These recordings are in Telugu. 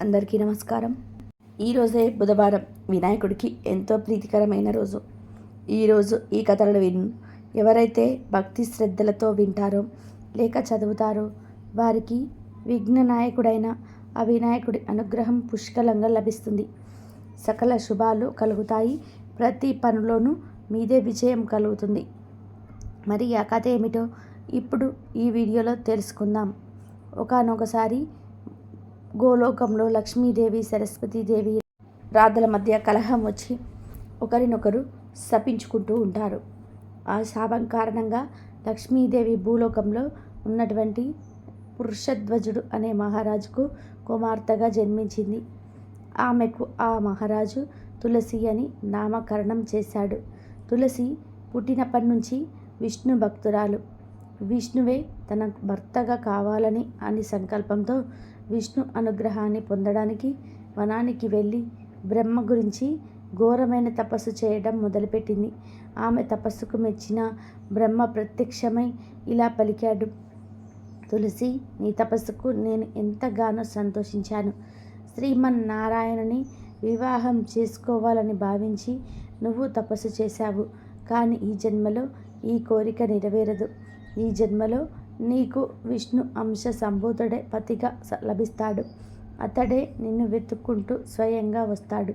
అందరికీ నమస్కారం. ఈరోజే బుధవారం వినాయకుడికి ఎంతో ప్రీతికరమైన రోజు. ఈరోజు ఈ కథలను విను. ఎవరైతే భక్తి శ్రద్ధలతో వింటారో లేక చదువుతారో వారికి విఘ్న నాయకుడైన ఆ వినాయకుడి అనుగ్రహం పుష్కలంగా లభిస్తుంది. సకల శుభాలు కలుగుతాయి. ప్రతి పనిలోనూ మీదే విజయం కలుగుతుంది. మరి ఆ కథ ఏమిటో ఇప్పుడు ఈ వీడియోలో తెలుసుకుందాం. ఒకనొకసారి గోలోకంలో లక్ష్మీదేవి సరస్వతీదేవి రాధల మధ్య కలహం వచ్చి ఒకరినొకరు శపించుకుంటూ ఉంటారు. ఆ శాపం కారణంగా లక్ష్మీదేవి భూలోకంలో ఉన్నటువంటి పురుషధ్వజుడు అనే మహారాజుకు కుమార్తెగా జన్మించింది. ఆమెకు ఆ మహారాజు తులసి అని నామకరణం చేశాడు. తులసి పుట్టినప్పటి నుంచి విష్ణు భక్తురాలు. విష్ణువే తన భర్తగా కావాలని అని సంకల్పంతో విష్ణు అనుగ్రహాన్ని పొందడానికి వనానికి వెళ్ళి బ్రహ్మ గురించి ఘోరమైన తపస్సు చేయడం మొదలుపెట్టింది. ఆమె తపస్సుకు మెచ్చిన బ్రహ్మ ప్రత్యక్షమై ఇలా పలికాడు. తులసి నీ తపస్సుకు నేను ఎంతగానో సంతోషించాను. శ్రీమన్నారాయణని వివాహం చేసుకోవాలని భావించి నువ్వు తపస్సు చేశావు. కానీ ఈ జన్మలో ఈ కోరిక నెరవేరదు. ఈ జన్మలో నీకు విష్ణు అంశ సంభూతుడే పతిగా లభిస్తాడు. అతడే నిన్ను వెతుక్కుంటూ స్వయంగా వస్తాడు.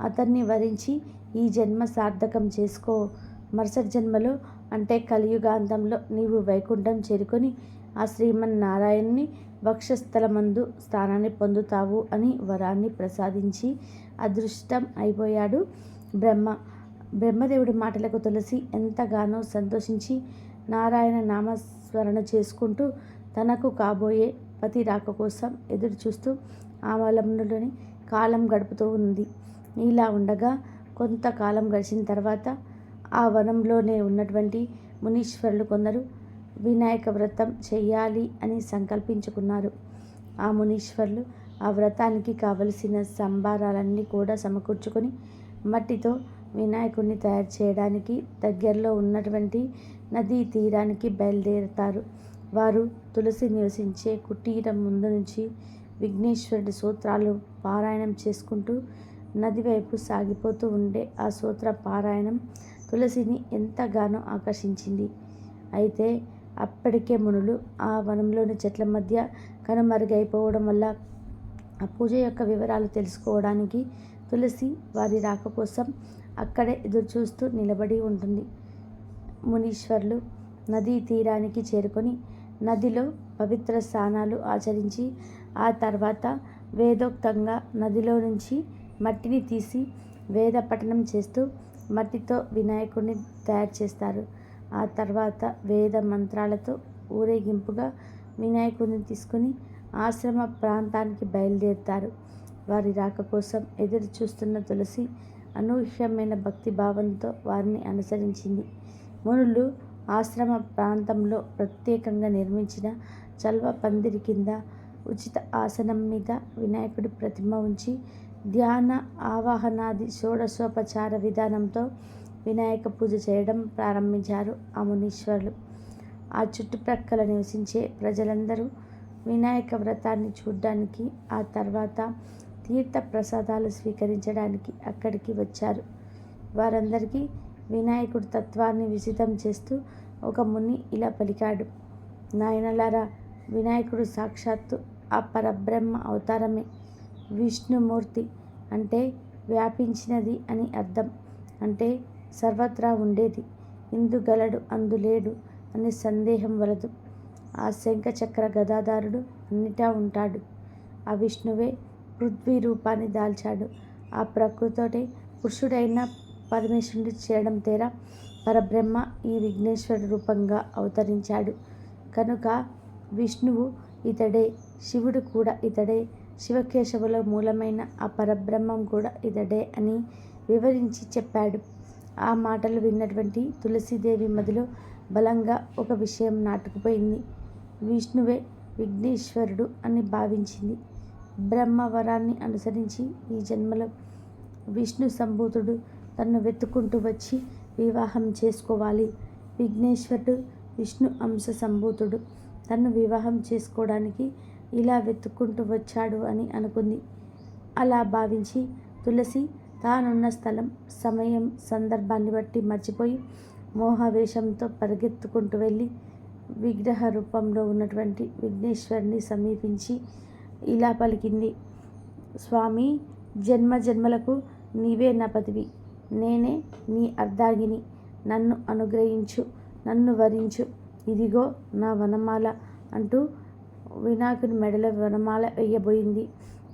అతన్ని వరించి ఈ జన్మ సార్థకం చేసుకో. మరుసటి జన్మలో అంటే కలియుగాంతంలో నీవు వైకుంఠం చేరుకొని ఆ శ్రీమన్నారాయణ్ణి వక్షస్థలమందు స్థానాన్ని పొందుతావు అని వరాన్ని ప్రసాదించి అదృష్టం అయిపోయాడు బ్రహ్మ. బ్రహ్మదేవుడి మాటలకు తులసి ఎంతగానో సంతోషించి నారాయణ స్మరణ చేసుకుంటూ తనకు కాబోయే పతి రాక కోసం ఎదురు చూస్తూ ఆమలంలోని కాలం గడుపుతూ ఉంది. ఇలా ఉండగా కొంతకాలం గడిచిన తర్వాత ఆ వనంలోనే ఉన్నటువంటి మునీశ్వరులు కొందరు వినాయక వ్రతం చేయాలి అని సంకల్పించుకున్నారు. ఆ మునీశ్వరులు ఆ వ్రతానికి కావలసిన సంభారాలన్నీ కూడా సమకూర్చుకొని మట్టితో వినాయకుడిని తయారు చేయడానికి దగ్గరలో ఉన్నటువంటి నదీ తీరానికి బయలుదేరుతారు. వారు తులసి నివసించే కుటీరం ముందు నుంచి విఘ్నేశ్వరుడి సూత్రాలు పారాయణం చేసుకుంటూ నది వైపు సాగిపోతూ ఉండే ఆ సూత్ర పారాయణం తులసిని ఎంతగానో ఆకర్షించింది. అయితే అప్పటికే మునులు ఆ వనంలోని చెట్ల మధ్య కనుమరుగైపోవడం వల్ల ఆ పూజ యొక్క వివరాలు తెలుసుకోవడానికి తులసి వారి రాక కోసం అక్కడే ఎదురు చూస్తూ నిలబడి ఉంటుంది. మునీశ్వర్లు నదీ తీరానికి చేరుకొని నదిలో పవిత్ర స్నానాలు ఆచరించి ఆ తర్వాత వేదోక్తంగా నదిలో నుంచి మట్టిని తీసి వేద పఠనం చేస్తూ మట్టితో వినాయకుడిని తయారు చేస్తారు. ఆ తర్వాత వేద మంత్రాలతో ఊరేగింపుగా వినాయకుడిని తీసుకుని ఆశ్రమ ప్రాంతానికి బయలుదేరుతారు. వారి రాక కోసం ఎదురు చూస్తున్న తులసి అనూహ్యమైన భక్తి భావంతో వారిని అనుసరించింది. మునులు ఆశ్రమ ప్రాంతంలో ప్రత్యేకంగా నిర్మించిన చల్వ పందిరి కింద ఉచిత ఆసనం మీద వినాయకుడి ప్రతిమ ఉంచి ధ్యాన ఆవాహనాది షోడశోపచార విధానంతో వినాయక పూజ చేయడం ప్రారంభించారు ఆ మునీశ్వరులు. ఆ చుట్టుప్రక్కల నివసించే ప్రజలందరూ వినాయక వ్రతాన్ని చూడ్డానికి ఆ తర్వాత తీర్థ ప్రసాదాలు స్వీకరించడానికి అక్కడికి వచ్చారు. వారందరికీ వినాయకుడి తత్వాన్ని విజితం చేస్తూ ఒక ముని ఇలా పలికాడు. నాయనలారా వినాయకుడు సాక్షాత్తు ఆ పరబ్రహ్మ అవతారమే. విష్ణుమూర్తి అంటే వ్యాపించినది అని అర్థం. అంటే సర్వత్రా ఉండేది. ఇందుగలడు అందులేడు అనే సందేహం వలదు. ఆ శంఖచక్ర గదాధారుడు అన్నిటా ఉంటాడు. ఆ విష్ణువే పృథ్వీ రూపాన్ని దాల్చాడు. ఆ ప్రకృతోటే పురుషుడైన పరమేశ్వరుడు చేయడం తేరా పరబ్రహ్మ ఈ విఘ్నేశ్వరుడు రూపంగా అవతరించాడు. కనుక విష్ణువు ఇతడే శివుడు కూడా ఇతడే శివకేశవుల మూలమైన ఆ పరబ్రహ్మం కూడా ఇతడే అని వివరించి చెప్పాడు. ఆ మాటలు విన్నటువంటి తులసీదేవి మదిలో బలంగా ఒక విషయం నాటుకుపోయింది. విష్ణువే విఘ్నేశ్వరుడు అని భావించింది. బ్రహ్మవరాన్ని అనుసరించి ఈ జన్మలో విష్ణు సంభూతుడు తన్ను వెతుక్కుంటూ వచ్చి వివాహం చేసుకోవాలి. విఘ్నేశ్వరుడు విష్ణు అంశ సంభూతుడు తన్ను వివాహం చేసుకోవడానికి ఇలా వెతుక్కుంటూ వచ్చాడు అని అనుకుంది. అలా భావించి తులసి తానున్న స్థలం సమయం సందర్భాన్ని బట్టి మర్చిపోయి మోహవేషంతో పరిగెత్తుకుంటూ వెళ్ళి విగ్రహ రూపంలో ఉన్నటువంటి విఘ్నేశ్వరుని సమీపించి ఇలా పలికింది. స్వామి జన్మ జన్మలకు నీవే నా పతివి నేనే నీ అర్ధాగిని. నన్ను అనుగ్రహించు నన్ను వరించు. ఇదిగో నా వనమాల అంటూ వినాయకుని మెడలో వనమాల వేయబోయింది.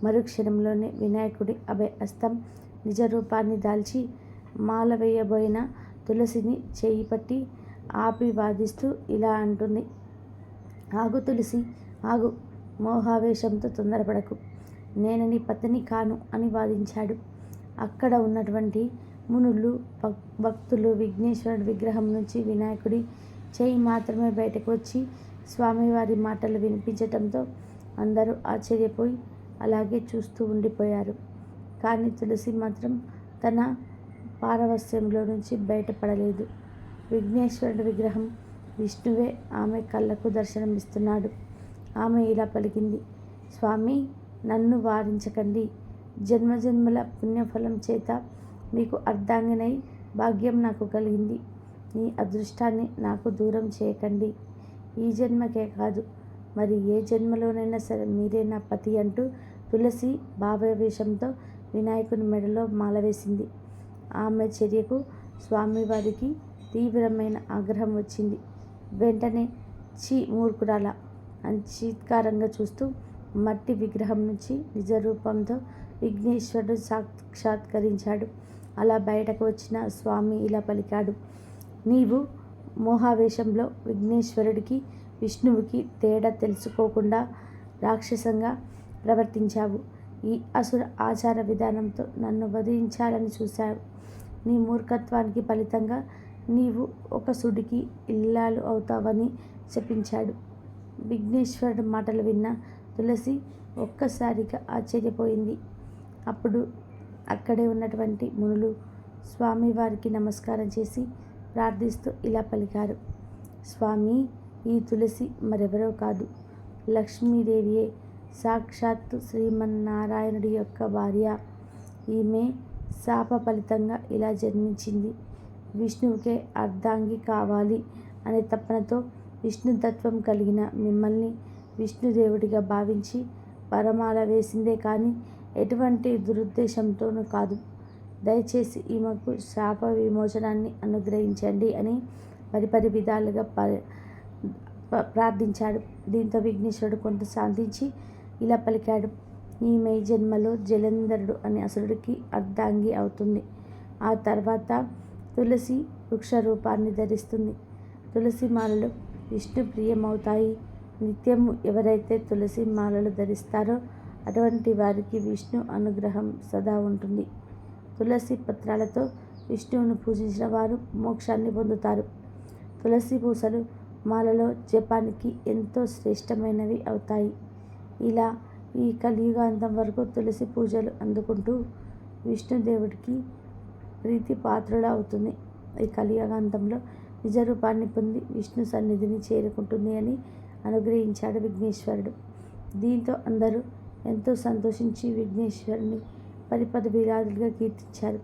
మరుక్షణంలోనే వినాయకుడి అభయ హస్తం నిజ రూపాన్ని దాల్చి మాల వేయబోయిన తులసిని చేయి పట్టి ఆపి వాదిస్తూ ఇలా అంటుంది. ఆగు తులసి ఆగు. మోహావేశంతో తొందరపడకు. నేను నీ పతిని కాను అని వాదించాడు. అక్కడ ఉన్నటువంటి మునులు భక్- భక్తులు విఘ్నేశ్వరుడి విగ్రహం నుంచి వినాయకుడి చేయి మాత్రమే బయటకు వచ్చి స్వామివారి మాటలు వినిపించటంతో అందరూ ఆశ్చర్యపోయి అలాగే చూస్తూ ఉండిపోయారు. కానీ తులసి మాత్రం తన పారవస్యంలో నుంచి బయటపడలేదు. విఘ్నేశ్వరుడి విగ్రహం విష్ణువే ఆమె కళ్ళకు దర్శనమిస్తున్నాడు. ఆమె ఇలా పలికింది. స్వామి నన్ను వారించకండి. జన్మజన్మల పుణ్యఫలం చేత మీకు అర్ధాంగినై భాగ్యం నాకు కలిగింది. మీ అదృష్టాన్ని నాకు దూరం చేయకండి. ఈ జన్మకే కాదు మరి ఏ జన్మలోనైనా సరే మీరే నా పతి అంటూ తులసి భావవేషంతో వినాయకుని మెడలో మాల వేసింది. ఆమె చర్యకు స్వామివారికి తీవ్రమైన ఆగ్రహం వచ్చింది. వెంటనే చి మూర్ఖురాల చీత్కారంగా చూస్తూ మట్టి విగ్రహం నుంచి నిజ రూపంతో విఘ్నేశ్వరుడు సాక్షాత్కరించాడు. అలా బయటకు వచ్చిన స్వామి ఇలా పలికాడు. నీవు మోహావేశంలో విఘ్నేశ్వరుడికి విష్ణువుకి తేడా తెలుసుకోకుండా రాక్షసంగా ప్రవర్తించావు. ఈ అసుర ఆచార విధానంతో నన్ను వధించాలని చూశావు. నీ మూర్ఖత్వానికి ఫలితంగా నీవు ఒక సుడికి ఇల్లాలు అవుతావని శపించాడు విఘ్నేశ్వరుడు మాటలు విన్న తులసి ఒక్కసారిగా ఆశ్చర్యపోయింది. అప్పుడు అక్కడే ఉన్నటువంటి మునులు స్వామివారికి నమస్కారం చేసి ప్రార్థిస్తూ ఇలా పలికారు. స్వామి ఈ తులసి మరెవరో కాదు. లక్ష్మీదేవియే. సాక్షాత్తు శ్రీమన్నారాయణుడి యొక్క భార్య. ఈమె శాప ఫలితంగా ఇలా జన్మించింది. విష్ణువుకే అర్ధాంగి కావాలి అనే తపనతో విష్ణుతత్వం కలిగిన మిమ్మల్ని విష్ణుదేవుడిగా భావించి వరమాల వేసిందే కానీ ఎటువంటి దురుద్దేశంతోనూ కాదు. దయచేసి ఈమెకు శాప విమోచనాన్ని అనుగ్రహించండి అని పరిపరి విధాలుగా ప ప్రార్థించాడు. దీంతో విఘ్నేశ్వరుడు కొంత శాంతించి ఇలా పలికాడు. ఈమె జన్మలో జలంధరుడు అనే అసురుడికి అర్ధాంగి అవుతుంది. ఆ తర్వాత తులసి వృక్ష రూపాన్ని ధరిస్తుంది. తులసి మాలలు విష్ణు ప్రియమవుతాయి. నిత్యము ఎవరైతే తులసి మాలలు ధరిస్తారో అటువంటి వారికి విష్ణు అనుగ్రహం సదా ఉంటుంది. తులసి పత్రాలతో విష్ణువును పూజించిన వారు మోక్షాన్ని పొందుతారు. తులసి పూసలు మాలలో జపానికి ఎంతో శ్రేష్టమైనవి అవుతాయి. ఇలా ఈ కలియుగాంతం వరకు తులసి పూజలు అందుకుంటూ విష్ణుదేవుడికి ప్రీతి పాత్రుడు అవుతుంది. ఈ కలియుగాంతంలో నిజ రూపాన్ని పొంది విష్ణు సన్నిధిని చేరుకుంటుంది అని అనుగ్రహించాడు విఘ్నేశ్వరుడు. దీంతో అందరూ ఎంతో సంతోషించి విఘ్నేశ్వరుని పరిపద విరాదులుగా కీర్తించారు.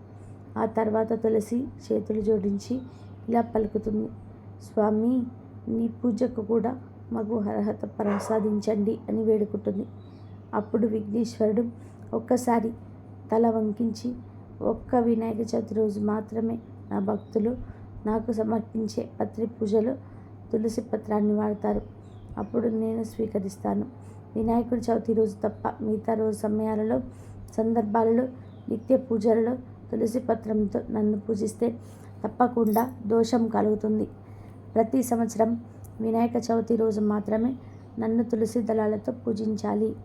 ఆ తర్వాత తులసి చేతులు జోడించి ఇలా పలుకుతుంది. స్వామి నీ పూజకు కూడా మాకు అర్హత ప్రసాదించండి అని వేడుకుంటుంది. అప్పుడు విఘ్నేశ్వరుడు ఒక్కసారి తల వంకించి ఒక్క వినాయక చవితి రోజు మాత్రమే నా భక్తులు నాకు సమర్పించే పత్రి పూజలో తులసి పత్రాన్ని వాడతారు. అప్పుడు నేను స్వీకరిస్తాను. వినాయకుడి చవితి రోజు తప్ప మిగతా రోజు సమయాలలో సందర్భాలలో నిత్య పూజలలో తులసి పత్రంతో నన్ను పూజిస్తే తప్పకుండా దోషం కలుగుతుంది. ప్రతి సంవత్సరం వినాయక చవితి రోజు మాత్రమే నన్ను తులసి దళాలతో పూజించాలి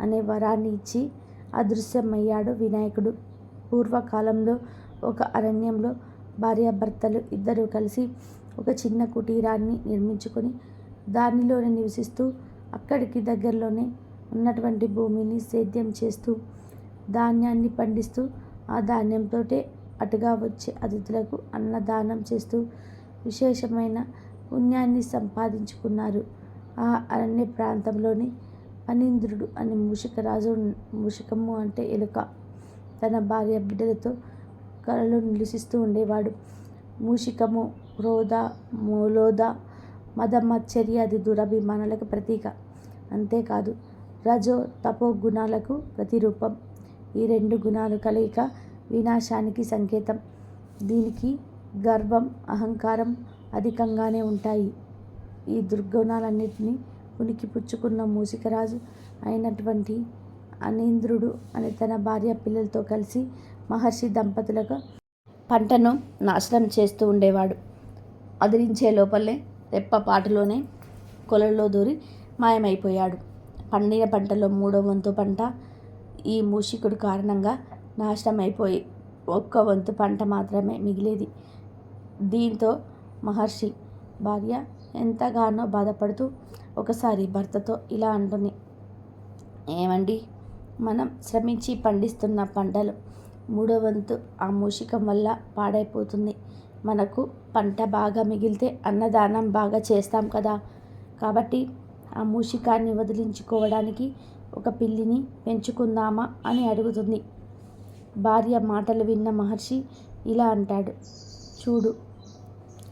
అనే వరాన్ని ఇచ్చి అదృశ్యమయ్యాడు వినాయకుడు. పూర్వకాలంలో ఒక అరణ్యంలో భార్యాభర్తలు ఇద్దరూ కలిసి ఒక చిన్న కుటీరాన్ని నిర్మించుకొని దానిలోనే నివసిస్తూ అక్కడికి దగ్గరలోనే ఉన్నటువంటి భూమిని సేద్యం చేస్తూ ధాన్యాన్ని పండిస్తూ ఆ ధాన్యంతో అటుగా వచ్చే అతిథులకు అన్నదానం చేస్తూ విశేషమైన పుణ్యాన్ని సంపాదించుకున్నారు. ఆ అరణ్య ప్రాంతంలోని అనింద్రుడు అనే మూషికరాజు మూషికము అంటే ఎలుక. తన భార్య బిడ్డలతో కళలు నివసిస్తూ ఉండేవాడు. మూషికము రోధ మూలోధ అది దురభిమానాలకు ప్రతీక. అంతేకాదు రజో తపో గుణాలకు ప్రతిరూపం. ఈ రెండు గుణాలు కలయిక వినాశానికి సంకేతం. దీనికి గర్వం అహంకారం అధికంగానే ఉంటాయి. ఈ దుర్గుణాలన్నింటినీ ఉనికి పుచ్చుకున్న మూసికరాజు అయినటువంటి అనేంద్రుడు అనే తన భార్య పిల్లలతో కలిసి మహర్షి దంపతులకు పంటను నాశనం చేస్తూ ఉండేవాడు. అదిరించే లోపలే రెప్పపాటులోనే కొలల్లో దూరి మాయమైపోయాడు. పండిన పంటలో మూడో వంతు పంట ఈ మూషికుడు కారణంగా నాశనం అయిపోయి ఒక్క వంతు పంట మాత్రమే మిగిలేది. దీంతో మహర్షి భార్య ఎంతగానో బాధపడుతూ ఒకసారి భర్తతో ఇలా అంటుంది. ఏమండి? మనం శ్రమించి పండిస్తున్న పంటలు మూడో వంతు ఆ మూషికం వల్ల పాడైపోతుంది. మనకు పంట బాగా మిగిలితే అన్నదానం బాగా చేస్తాం కదా. కాబట్టి ఆ మూషికాన్ని వదిలించుకోవడానికి ఒక పిల్లిని పెంచుకుందామా అని అడుగుతుంది. భార్య మాటలు విన్న మహర్షి ఇలా అంటాడు. చూడు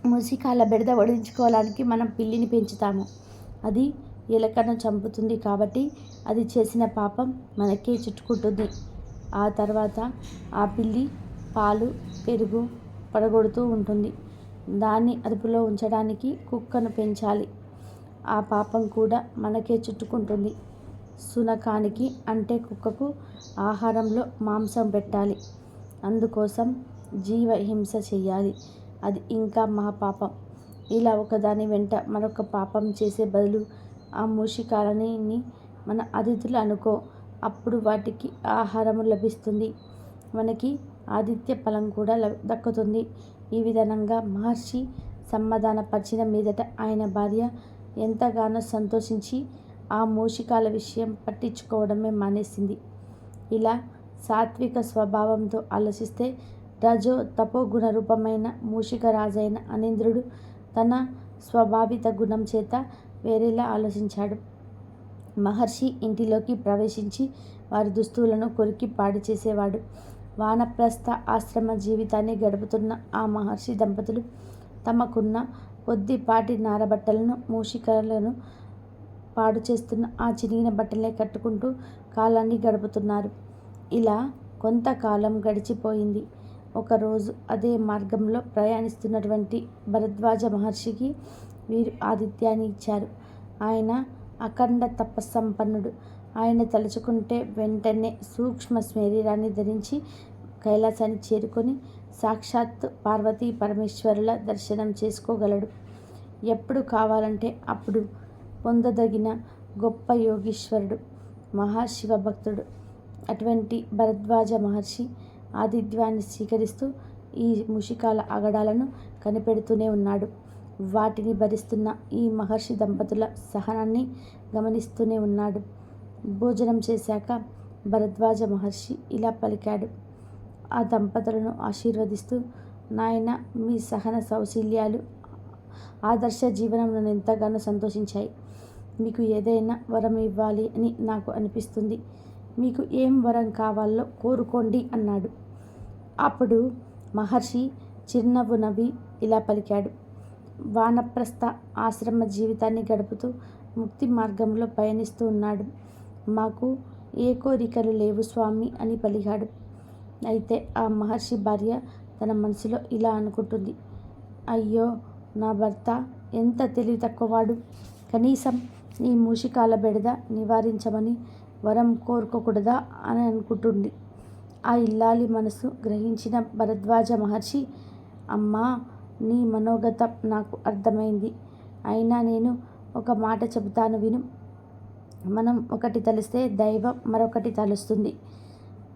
మూషికాల బెడద వడించుకోవడానికి మనం పిల్లిని పెంచుతాము. అది ఎలకను చంపుతుంది కాబట్టి అది చేసిన పాపం మనకే చుట్టుకుంటుంది. ఆ తర్వాత ఆ పిల్లి పాలు పెరుగు పడగొడుతూ ఉంటుంది. దాన్ని అదుపులో ఉంచడానికి కుక్కను పెంచాలి. ఆ పాపం కూడా మనకే చుట్టుకుంటుంది. సునకానికి అంటే కుక్కకు ఆహారంలో మాంసం పెట్టాలి. అందుకోసం జీవ హింస చెయ్యాలి. అది ఇంకా మా పాపం. ఇలా ఒకదాని వెంట మరొక పాపం చేసే బదులు ఆ మూషికాలని మన అతిథులు అనుకో అప్పుడు వాటికి ఆహారము లభిస్తుంది. మనకి ఆదిత్య ఫలం కూడా దక్కుతుంది. ఈ విధంగా మహర్షి సమాధానపరిచిన మీదట ఆయన భార్య ఎంతగానో సంతోషించి ఆ మూషికాల విషయం పట్టించుకోవడమే మానేసింది. ఇలా సాత్విక స్వభావంతో ఆలోచిస్తే రజో తపోగుణ రూపమైన మూషిక రాజైన అనింద్రుడు తన స్వభావిత గుణం చేత వేరేలా ఆలోచించాడు. మహర్షి ఇంటిలోకి ప్రవేశించి వారి దుస్తులను కొరికి పాడు చేసేవాడు. వానప్రస్థ ఆశ్రమ జీవితాన్ని గడుపుతున్న ఆ మహర్షి దంపతులు తమకున్న కొద్దిపాటి నారబట్టలను మూషికలను పాడు చేస్తున్న ఆ చిరిగిన బట్టలే కట్టుకుంటూ కాలాన్ని గడుపుతున్నారు. ఇలా కొంతకాలం గడిచిపోయింది. ఒకరోజు అదే మార్గంలో ప్రయాణిస్తున్నటువంటి భరద్వాజ మహర్షికి వీరు ఆతిథ్యాన్ని ఇచ్చారు. ఆయన అఖండ తపస్సంపన్నుడు. ఆయన తలుచుకుంటే వెంటనే సూక్ష్మ శరీరాన్ని ధరించి కైలాసాన్ని చేరుకొని సాక్షాత్ పార్వతీ పరమేశ్వరుల దర్శనం చేసుకోగలడు. ఎప్పుడు కావాలంటే అప్పుడు పొందదగిన గొప్ప యోగీశ్వరుడు మహాశివ భక్తుడు. అటువంటి భరద్వాజ మహర్షి ఆతిథ్యాన్ని స్వీకరిస్తూ ఈ ముషికాల అగడాలను కనిపెడుతూనే ఉన్నాడు. వాటిని భరిస్తున్న ఈ మహర్షి దంపతుల సహనాన్ని గమనిస్తూనే ఉన్నాడు. భోజనం చేశాక భరద్వాజ మహర్షి ఇలా పలికాడు. ఆ దంపతులను ఆశీర్వదిస్తూ నాయన మీ సహన సౌశల్యాలు ఆదర్శ జీవనం ఎంతగానో సంతోషించాయి. మీకు ఏదైనా వరం ఇవ్వాలి అని నాకు అనిపిస్తుంది. మీకు ఏం వరం కావాలో కోరుకోండి అన్నాడు. అప్పుడు మహర్షి చిరునవ్వు నవ్వి ఇలా పలికాడు. వానప్రస్థ ఆశ్రమ జీవితాన్ని గడుపుతూ ముక్తి మార్గంలో పయనిస్తూ ఉన్నాడు. మాకు ఏ కోరికలు లేవు స్వామి అని పలిగాడు అయితే ఆ మహర్షి భార్య తన మనసులో ఇలా అనుకుంటుంది. అయ్యో నా భర్త ఎంత తెలివి తక్కువవాడు. కనీసం ఈ మూషికాల బెడద నివారించమని వరం కోరుకోకూడదా అని అనుకుంటుంది. ఆ ఇల్లాలి మనసు గ్రహించిన భరద్వాజ మహర్షి అమ్మా నీ మనోగతం నాకు అర్థమైంది. అయినా నేను ఒక మాట చెబుతాను విను. మనం ఒకటి తలిస్తే దైవం మరొకటి తలుస్తుంది.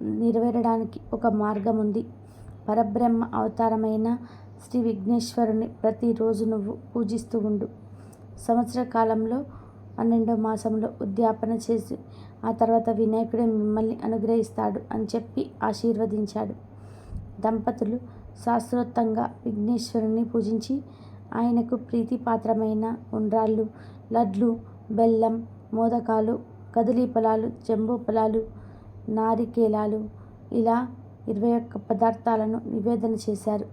నెరవేరడానికి ఒక మార్గం ఉంది పరబ్రహ్మ అవతారమైన శ్రీ విఘ్నేశ్వరుని ప్రతిరోజు నువ్వు పూజిస్తూ ఉండు. సంవత్సర కాలంలో పన్నెండో మాసంలో ఉద్యాపన చేసి ఆ తర్వాత వినాయకుడే మిమ్మల్ని అనుగ్రహిస్తాడు అని చెప్పి ఆశీర్వదించాడు. దంపతులు శాస్త్రోక్తంగా విఘ్నేశ్వరుని పూజించి ఆయనకు ప్రీతిపాత్రమైన ఉండ్రాళ్ళు లడ్లు బెల్లం మోదకాలు కదిలీ ఫలాలు జంబూ ఫలాలు నారికేలాలు ఇలా ఇరవై ఒక్క పదార్థాలను నివేదన చేశారు.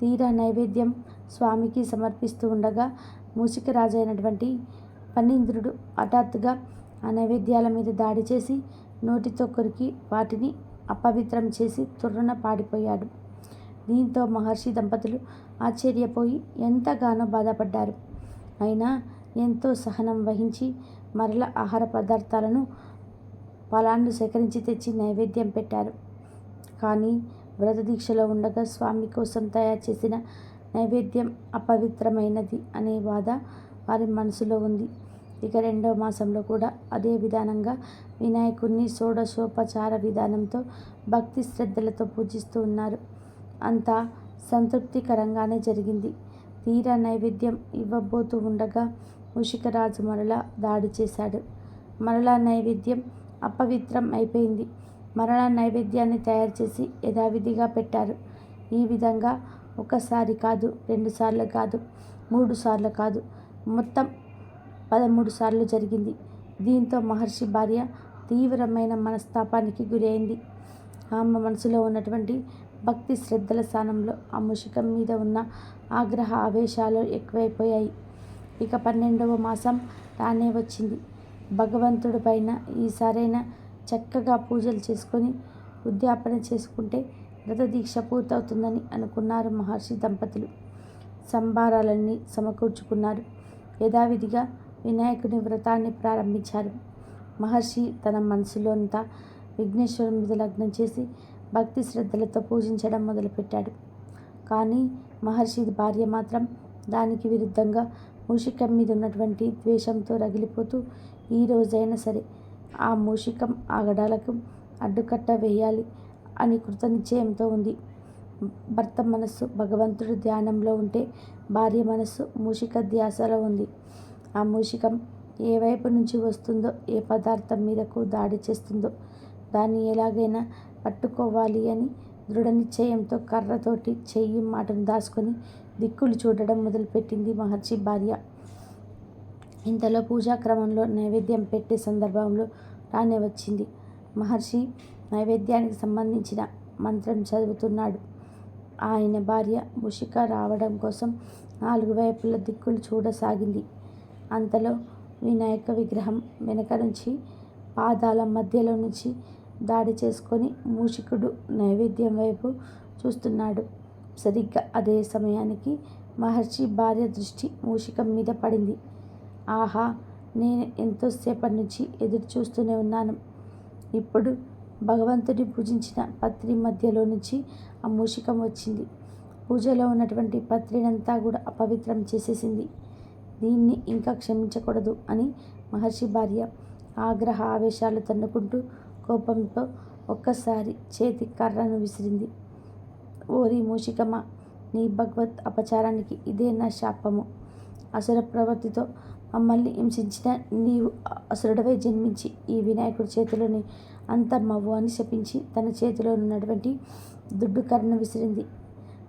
తీరా నైవేద్యం స్వామికి సమర్పిస్తూ ఉండగా మూషికరాజు అయినటువంటి ఫణీంద్రుడు హఠాత్తుగా ఆ నైవేద్యాల మీద దాడి చేసి నోటితో కొరికి వాటిని అపవిత్రం చేసి తుర్రున పాడిపోయాడు. దీంతో మహర్షి దంపతులు ఆశ్చర్యపోయి ఎంతగానో బాధపడ్డారు. అయినా ఎంతో సహనం వహించి మరల ఆహార పదార్థాలను ఫలాన్ని సేకరించి తెచ్చి నైవేద్యం పెట్టారు. కానీ వ్రత దీక్షలో ఉండగా స్వామి కోసం తయారు చేసిన నైవేద్యం అపవిత్రమైనది అనే బాధ వారి మనసులో ఉంది. ఇక రెండవ మాసంలో కూడా అదే విధానంగా వినాయకుడిని షోడశోపచార విధానంతో భక్తి శ్రద్ధలతో పూజిస్తూ ఉన్నారు. అంతా సంతృప్తికరంగానే జరిగింది. తీరా నైవేద్యం ఇవ్వబోతూ ఉండగా ముషికరాజు మరలా దాడి చేశాడు. మరలా నైవేద్యం అపవిత్రం అయిపోయింది. మరలా నైవేద్యాన్ని తయారు చేసి యథావిధిగా పెట్టారు. ఈ విధంగా ఒకసారి కాదు రెండుసార్లు కాదు మూడు సార్లు కాదు మొత్తం పదమూడు సార్లు జరిగింది. దీంతో మహర్షి భార్య తీవ్రమైన మనస్తాపానికి గురైంది. ఆమె మనసులో ఉన్నటువంటి భక్తి శ్రద్ధల స్థానంలో ఆ ముషికం మీద ఉన్న ఆగ్రహ ఆవేశాలు ఎక్కువైపోయాయి. ఇక పన్నెండవ మాసం రానే వచ్చింది. భగవంతుడి పైన ఈసారైనా చక్కగా పూజలు చేసుకొని ఉద్యాపన చేసుకుంటే వ్రత దీక్ష పూర్తవుతుందని అనుకున్నారు మహర్షి దంపతులు. సంభారాలన్నీ సమకూర్చుకున్నారు. యథావిధిగా వినాయకుని వ్రతాన్ని ప్రారంభించారు. మహర్షి తన మనసులోంతా విఘ్నేశ్వరుని మీద లగ్నం చేసి భక్తి శ్రద్ధలతో పూజించడం మొదలుపెట్టాడు. కానీ మహర్షి భార్య మాత్రం దానికి విరుద్ధంగా మూషికం మీద ఉన్నటువంటి ద్వేషంతో రగిలిపోతూ ఈ రోజైనా సరే ఆ మూషికం ఆ గడాలకు అడ్డుకట్ట వేయాలి అని కృతనిశ్చయంతో ఉంది. భర్త మనస్సు భగవంతుడు ధ్యానంలో ఉంటే భార్య మనస్సు మూషిక ధ్యాసలో ఉంది. ఆ మూషికం ఏ వైపు నుంచి వస్తుందో ఏ పదార్థం మీదకు దాడి చేస్తుందో దాన్ని ఎలాగైనా పట్టుకోవాలి అని దృఢనిశ్చయంతో కర్రతోటి చెయ్యి మాటను దాచుకొని దిక్కులు చూడడం మొదలుపెట్టింది మహర్షి భార్య. ఇంతలో పూజాక్రమంలో నైవేద్యం పెట్టే సందర్భంలో రాణి వచ్చింది. మహర్షి నైవేద్యానికి సంబంధించిన మంత్రం చదువుతున్నాడు. ఆయన భార్య ముషిక రావడం కోసం నాలుగు వైపుల దిక్కులు చూడసాగింది. అంతలో వినాయక విగ్రహం వెనక నుంచి పాదాల మధ్యలో నుంచి దాడి చేసుకొని మూషికుడు నైవేద్యం వైపు చూస్తున్నాడు. సరిగ్గా అదే సమయానికి మహర్షి భార్య దృష్టి మూషికం మీద పడింది. ఆహా నేను ఎంతోసేపటి నుంచి ఎదురు చూస్తూనే ఉన్నాను. ఇప్పుడు భగవంతుడి పూజించిన పత్రి మధ్యలో నుంచి ఆ మూషికం వచ్చింది. పూజలో ఉన్నటువంటి పత్రినంతా కూడా అపవిత్రం చేసేసింది. దీన్ని ఇంకా క్షమించకూడదు అని మహర్షి భార్య ఆగ్రహ ఆవేశాలు తన్నుకుంటూ కోపంతో ఒక్కసారి చేతి కర్రను విసిరింది. ఓరి మూషికమ్మ నీ భగవత్ అపచారానికి ఇదే నా శాపము. అసుర ప్రవృత్తితో మమ్మల్ని హింసించిన నీవు అసురుడవై జన్మించి ఈ వినాయకుడి చేతిలోని అంతమ్మవు అని శపించి తన చేతిలో ఉన్నటువంటి దుడ్డు కర్రను విసిరింది.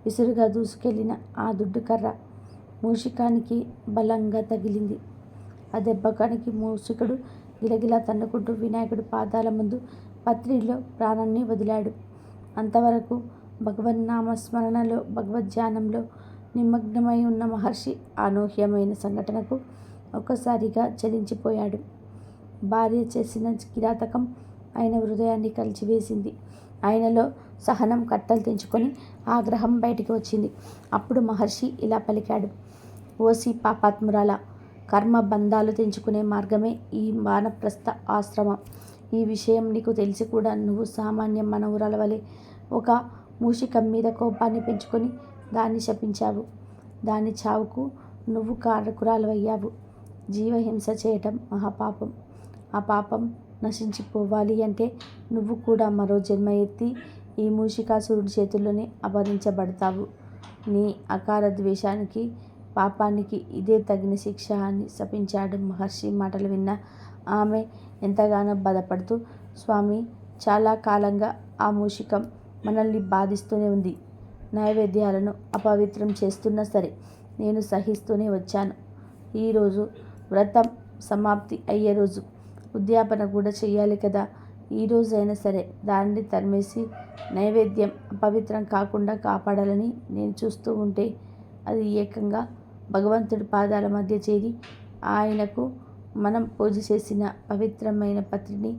విసురుగా దూసుకెళ్ళిన ఆ దుడ్డు కర్ర మూషికానికి బలంగా తగిలింది. ఆ దెబ్బకానికి మూషికుడు గిలగిలా తన్నుకుంటూ వినాయకుడి పాదాల ముందు పత్రిలో ప్రాణాన్ని వదిలాడు. అంతవరకు భగవన్నామస్మరణలో భగవద్ధ్యానంలో నిమగ్నమై ఉన్న మహర్షి అనూహ్యమైన సంఘటనకు ఒక్కసారిగా చలించిపోయాడు. భార్య చేసిన కిరాతకం ఆయన హృదయాన్ని కలిచివేసింది. ఆయనలో సహనం కట్టలు తెంచుకొని ఆగ్రహం బయటికి వచ్చింది. అప్పుడు మహర్షి ఇలా పలికాడు ఓసి పాపాత్మురాల కర్మ బంధాలు తెంచుకునే మార్గమే ఈ వానప్రస్థ ఆశ్రమం. ఈ విషయం నీకు తెలిసి కూడా నువ్వు సామాన్య మనవురాల వలె ఒక మూషికం మీద కోపాన్ని పెంచుకొని దాన్ని శపించావు. దాని చావుకు నువ్వు కారకురాలవయ్యావు. జీవహింస చేయటం మహాపాపం. ఆ పాపం నశించిపోవాలి అంటే నువ్వు కూడా మరో జన్మ ఎత్తి ఈ మూషికాసురుడి చేతుల్లోనే అపహరించబడతావు. నీ అకార ద్వేషానికి పాపానికి ఇదే తగిన శిక్ష అని శపించాడు మహర్షి మాటలు విన్న ఆమె ఎంతగానో బాధపడుతూ స్వామి చాలా కాలంగా ఆ మూషికం మనల్ని బాధిస్తూనే ఉంది. నైవేద్యాలను అపవిత్రం చేస్తున్నా సరే నేను సహిస్తూనే వచ్చాను. ఈరోజు వ్రతం సమాప్తి అయ్యే రోజు. ఉద్యాపన కూడా చెయ్యాలి కదా. ఈ రోజైనా సరే దానిని తరిమేసి నైవేద్యం అపవిత్రం కాకుండా కాపాడాలని నేను చూస్తూ ఉంటే అది ఏకంగా భగవంతుడి పాదాల మధ్య చేరి ఆయనకు మనం పూజ చేసిన పవిత్రమైన పత్రిని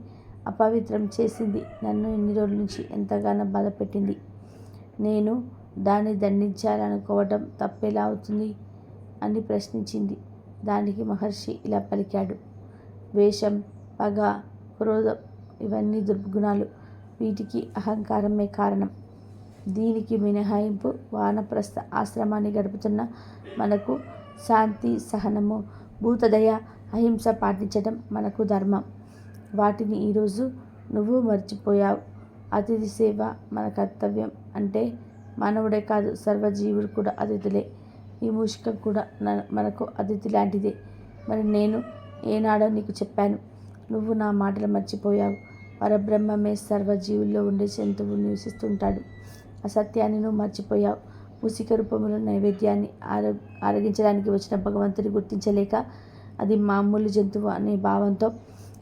అపవిత్రం చేసింది. నన్ను ఇన్ని రోజుల నుంచి ఎంతగానో బాధపెట్టింది నేను దాన్ని దండించాలనుకోవడం తప్పేలా అవుతుంది అని ప్రశ్నించింది. దానికి మహర్షి ఇలా పలికాడు. వేషం పగ క్రోధం ఇవన్నీ దుర్గుణాలు. వీటికి అహంకారమే కారణం. దీనికి మినహాయింపు వానప్రస్థ ఆశ్రమాన్ని గడుపుతున్న మనకు శాంతి సహనము భూతదయ అహింస పాటించడం మనకు ధర్మం. వాటిని ఈరోజు నువ్వు మర్చిపోయావు. అతిథి సేవ మన కర్తవ్యం అంటే మానవుడే కాదు సర్వజీవుడు కూడా అతిథులే. ఈ మూషికం కూడా మనకు అతిథి లాంటిదే. మరి నేను ఏనాడో నీకు చెప్పాను నువ్వు నా మాటలు మర్చిపోయావు. పరబ్రహ్మమే సర్వజీవుల్లో ఉండే జంతువు నివసిస్తుంటాడు అసత్యాన్ని నువ్వు మర్చిపోయావు. మూసిక రూపంలో నైవేద్యాన్ని ఆరో ఆరగించడానికి వచ్చిన భగవంతుని గుర్తించలేక అది మామూలు జంతువు అనే భావంతో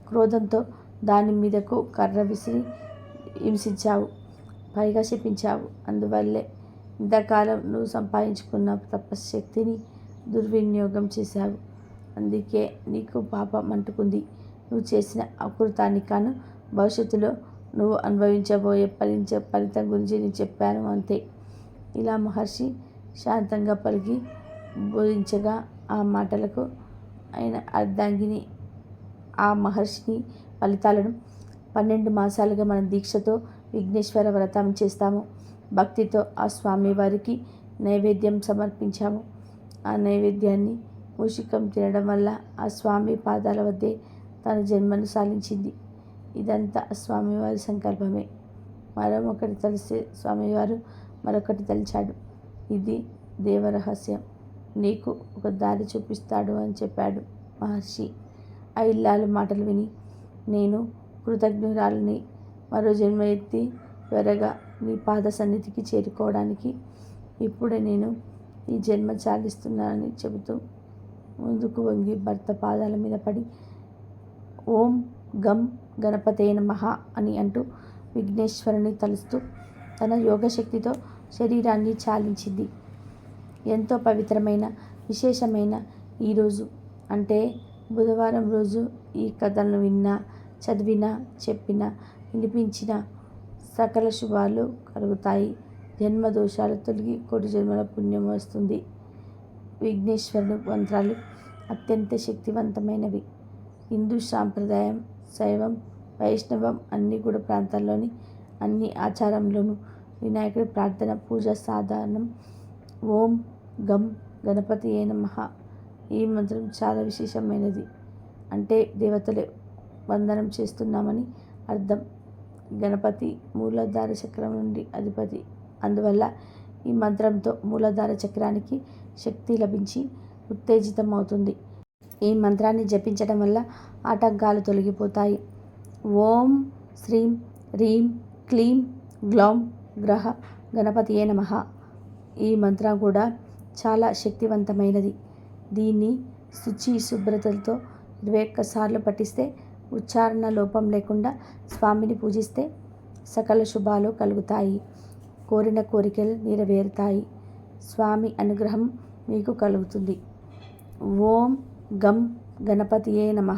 క్రోధంతో దాని మీదకు కర్ర విసిరి హింసించావు. పైగా శపించావు. అందువల్లే ఇంతకాలం నువ్వు సంపాదించుకున్న తపశక్తిని దుర్వినియోగం చేశావు. అందుకే నీకు పాపం అంటుకుంది. నువ్వు చేసిన అకృతాన్ని భవిష్యత్తులో నువ్వు అనుభవించబోయే ఫలించే ఫలితం గురించి నేను చెప్పాను అంతే. ఇలా మహర్షి శాంతంగా పలికి బోధించగా ఆ మాటలకు ఆయన అర్ధాంగిని. ఆ మహర్షిని ఫలితాలను పన్నెండు మాసాలుగా మనం దీక్షతో విఘ్నేశ్వర వ్రతం చేస్తాము. భక్తితో ఆ స్వామి వారికి నైవేద్యం సమర్పించాము. ఆ నైవేద్యాన్ని మూషికం తినడం వల్ల ఆ స్వామి పాదాల వద్దే తన జన్మను సాధించింది. ఇదంతా స్వామివారి సంకల్పమే. మరొకటి తెలిసే స్వామివారు మరొకటి తలిచాడు. ఇది దేవరహస్యం. నీకు ఒక దారి చూపిస్తాడు అని చెప్పాడు మహర్షి. ఆ ఇల్లాలు మాటలు విని నేను కృతజ్ఞురాలని మరో జన్మ ఎత్తి త్వరగా నీ పాద సన్నిధికి చేరుకోవడానికి ఇప్పుడే నేను ఈ జన్మ చాలిస్తున్నానని చెబుతూ ముందుకు వంగి భర్త పాదాల మీద పడి ఓం గం గణపతే నమః అని అంటూ విఘ్నేశ్వరుని తలుస్తూ తన యోగశక్తితో శరీరాన్ని చాలించింది. ఎంతో పవిత్రమైన విశేషమైన ఈరోజు అంటే బుధవారం రోజు ఈ కథలను విన్నా చదివినా చెప్పినా వినిపించిన సకల శుభాలు కలుగుతాయి. జన్మ దోషాలు తొలగి కోటి జన్మల పుణ్యం వస్తుంది. విఘ్నేశ్వరుడు మంత్రాలు అత్యంత శక్తివంతమైనవి. హిందూ సాంప్రదాయం శైవం వైష్ణవం అన్ని కూడా ప్రాంతాల్లోని అన్ని ఆచారంలోనూ వినాయకుడి ప్రార్థన పూజ సాధారణం ఓం గం గణపతి ఏ నమ. ఈ మంత్రం చాలా విశేషమైనది. అంటే దేవతలే వందనం చేస్తున్నామని అర్థం. గణపతి మూలాధార చక్రం నుండి అధిపతి. అందువల్ల ఈ మంత్రంతో మూలాధార చక్రానికి శక్తి లభించి ఉత్తేజితమవుతుంది. ఈ మంత్రాన్ని జపించడం వల్ల ఆటంకాలు తొలగిపోతాయి. ఓం శ్రీం హ్రీం క్లీం గ్లౌం గ్రహ గణపతియే నమ. ఈ మంత్రం కూడా చాలా శక్తివంతమైనది. దీన్ని శుచి శుభ్రతలతో ఇరవై ఒక్కసార్లు పఠిస్తే ఉచ్చారణ లోపం లేకుండా స్వామిని పూజిస్తే సకల శుభాలు కలుగుతాయి. కోరిన కోరికలు నెరవేరుతాయి. స్వామి అనుగ్రహం మీకు కలుగుతుంది. ఓం గం గణపతియే నమ.